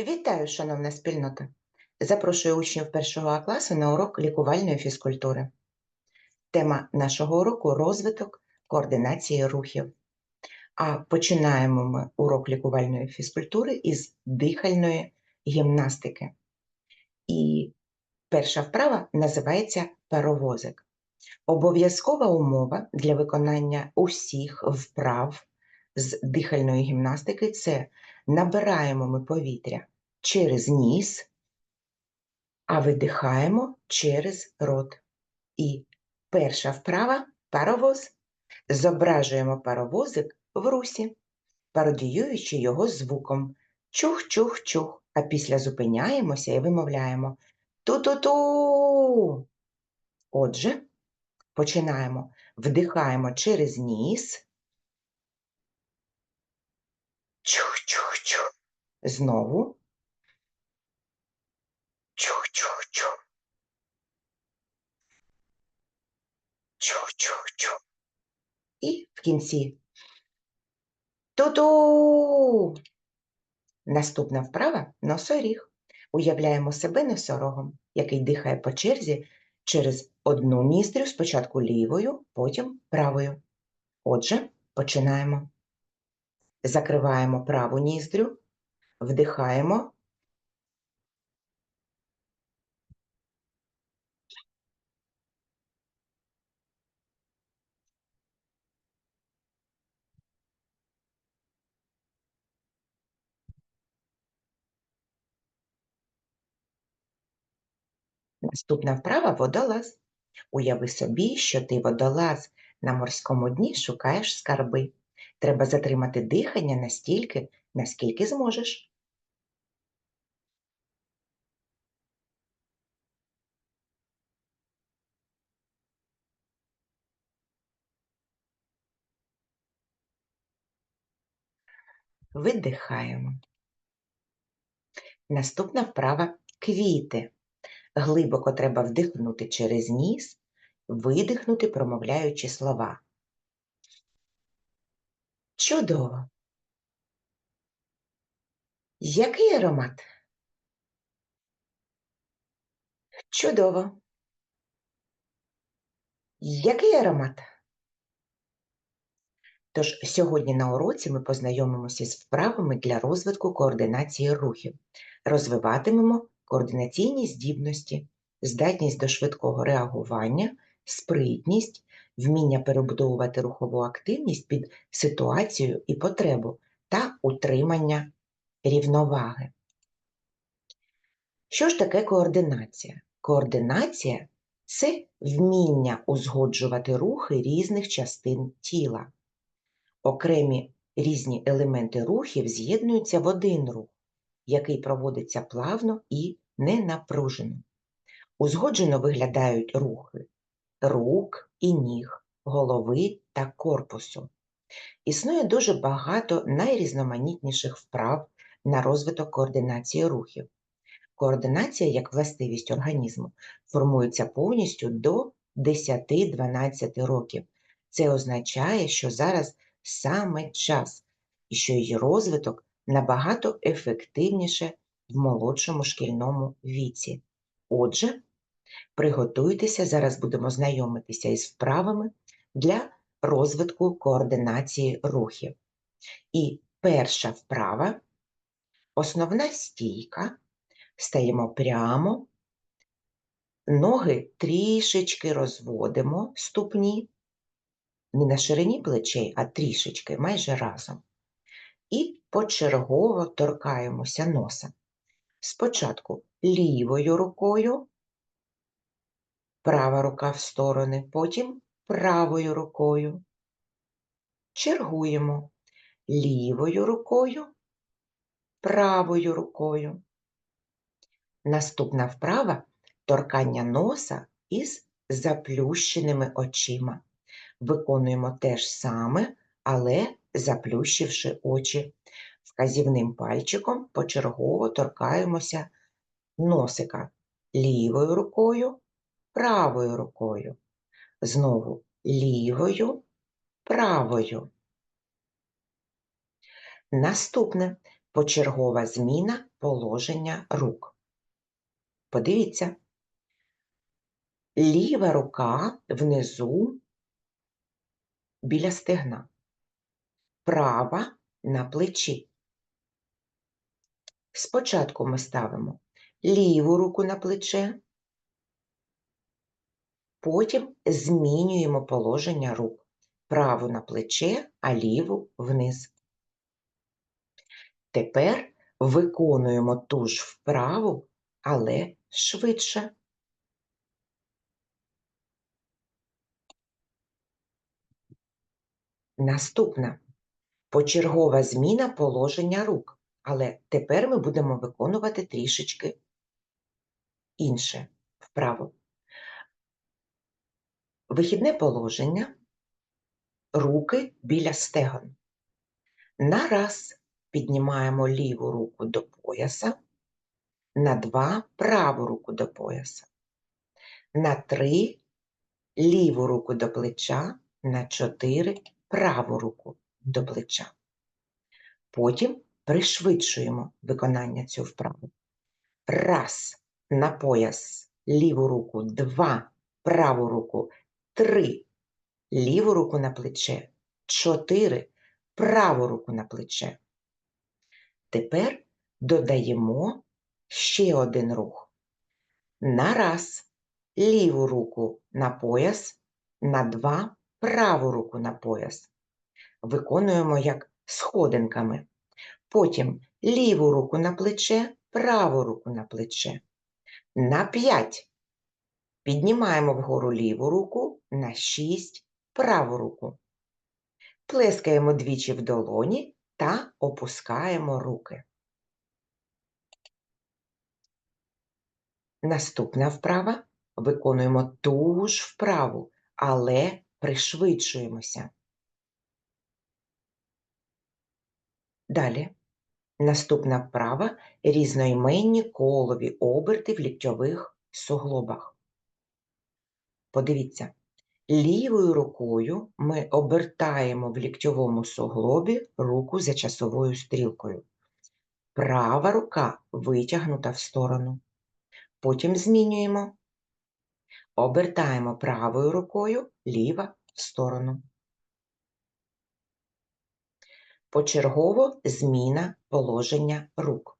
Вітаю, шановна спільнота! Запрошую учнів першого класу на урок лікувальної фізкультури. Тема нашого уроку розвиток координації рухів. А починаємо ми урок лікувальної фізкультури із дихальної гімнастики. І перша вправа називається паровозик. Обов'язкова умова для виконання усіх вправ з дихальної гімнастики це набираємо ми повітря через ніс, а видихаємо через рот. І перша вправа паровоз. Зображуємо паровозик в русі, пародіюючи його звуком чух-чух-чух, а після зупиняємося і вимовляємо ту-ту-ту. Отже, починаємо. Вдихаємо через ніс. Чух-чух-чух. Знову. Чух-чух-чух. Чух-чух-чух. І в кінці. Ту-ту. Наступна вправа носоріг. Уявляємо себе носорогом, який дихає по черзі через одну ніздрю, спочатку лівою, потім правою. Отже, починаємо. Закриваємо праву ніздрю, вдихаємо. Наступна вправа водолаз. Уяви собі, що ти водолаз на морському дні шукаєш скарби. Треба затримати дихання настільки, наскільки зможеш. Видихаємо. Наступна вправа квіти. Глибоко треба вдихнути через ніс, видихнути, промовляючи слова. Чудово! Який аромат? Чудово! Який аромат? Тож сьогодні на уроці ми познайомимося з вправами для розвитку координації рухів, розвиватимемо координаційні здібності, здатність до швидкого реагування, спритність, вміння перебудовувати рухову активність під ситуацію і потребу та утримання рівноваги. Що ж таке координація? Координація це вміння узгоджувати рухи різних частин тіла. Окремі різні елементи рухів з'єднуються в один рух, який проводиться плавно і ненапружено. Узгоджено виглядають рухи рук і ніг, голови та корпусу. Існує дуже багато найрізноманітніших вправ на розвиток координації рухів. Координація, як властивість організму, формується повністю до 10-12 років. Це означає, що зараз саме час і що її розвиток набагато ефективніше в молодшому шкільному віці. Отже, приготуйтеся, зараз будемо знайомитися із вправами для розвитку координації рухів. І перша вправа основна стійка. Стаємо прямо, ноги трішечки розводимо ступні, не на ширині плечей, а трішечки, майже разом. І почергово торкаємося носа. Спочатку лівою рукою, права рука в сторони, потім правою рукою. Чергуємо лівою рукою, правою рукою. Наступна вправа торкання носа із заплющеними очима. Виконуємо те ж саме, але заплющивши очі. Вказівним пальчиком почергово торкаємося носика лівою рукою, правою рукою. Знову лівою, правою. Наступне почергова зміна положення рук. Подивіться. Ліва рука внизу біля стегна, права на плечі. Спочатку ми ставимо ліву руку на плече, потім змінюємо положення рук. Праву на плече, а ліву вниз. Тепер виконуємо ту ж вправу, але швидше. Наступна почергова зміна положення рук, але тепер ми будемо виконувати трішечки інше вправо. Вихідне положення, руки біля стегон. На раз піднімаємо ліву руку до пояса, на два праву руку до пояса, на три ліву руку до плеча, на чотири праву руку до плеча. Потім пришвидшуємо виконання цього вправи. Раз на пояс ліву руку, два праву руку, три ліву руку на плече, чотири праву руку на плече. Тепер додаємо ще один рух. На раз ліву руку на пояс, на два праву руку на пояс. Виконуємо як сходинками. Потім ліву руку на плече, праву руку на плече. На 5 піднімаємо вгору ліву руку, на 6 праву руку. Плескаємо двічі в долоні та опускаємо руки. Наступна вправа виконуємо ту ж вправу, але пришвидшуємося. Далі. Наступна вправа різноіменні колові оберти в ліктьових суглобах. Подивіться, лівою рукою ми обертаємо в ліктьовому суглобі руку за часовою стрілкою. Права рука витягнута в сторону. Потім змінюємо. Обертаємо правою рукою, ліва в сторону. Почергово зміна положення рук.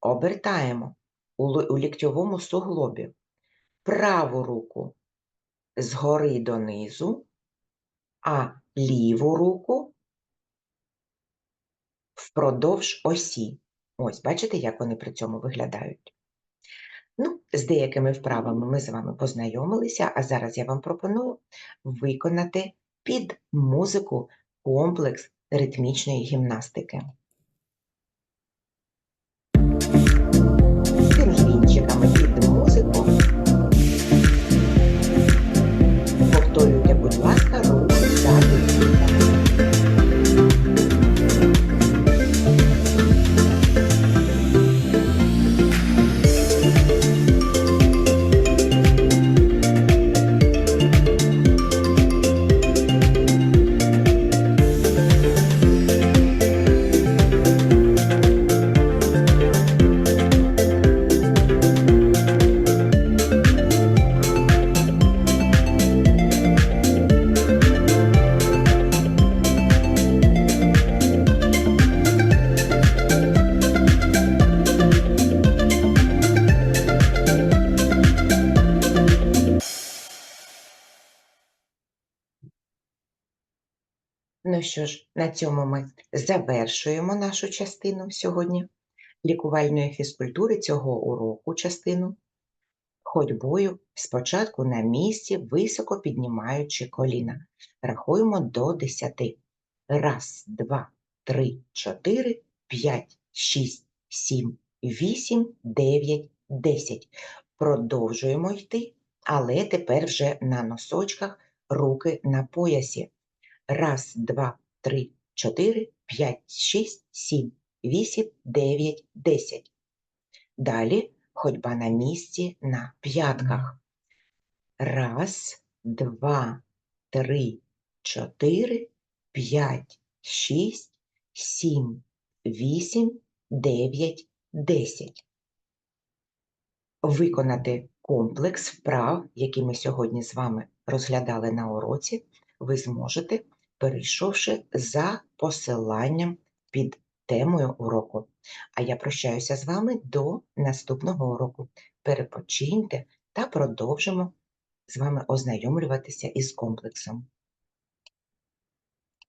Обертаємо у ліктьовому суглобі праву руку згори донизу, а ліву руку впродовж осі. Ось, бачите, як вони при цьому виглядають. Ну, з деякими вправами ми з вами познайомилися, а зараз я вам пропоную виконати під музику комплекс ритмічної гімнастики. Пінгвінчиками під музику. Ну що ж, на цьому ми завершуємо нашу частину сьогодні лікувальної фізкультури цього уроку частину ходьбою спочатку на місці, високо піднімаючи коліна. Рахуємо до 10. Раз, два, три, чотири, п'ять, шість, сім, вісім, дев'ять, десять. Продовжуємо йти, але тепер вже на носочках руки на поясі. Раз, два, три, чотири, п'ять, шість, сім, вісім, дев'ять, десять. Далі ходьба на місці на п'ятках. Раз, два, три, чотири, п'ять, шість, сім, 8, 9, 10. Виконати комплекс вправ, які ми сьогодні з вами розглядали на уроці, ви зможете, перейшовши за посиланням під темою уроку. А я прощаюся з вами до наступного уроку. Перепочиньте та продовжимо з вами ознайомлюватися із комплексом.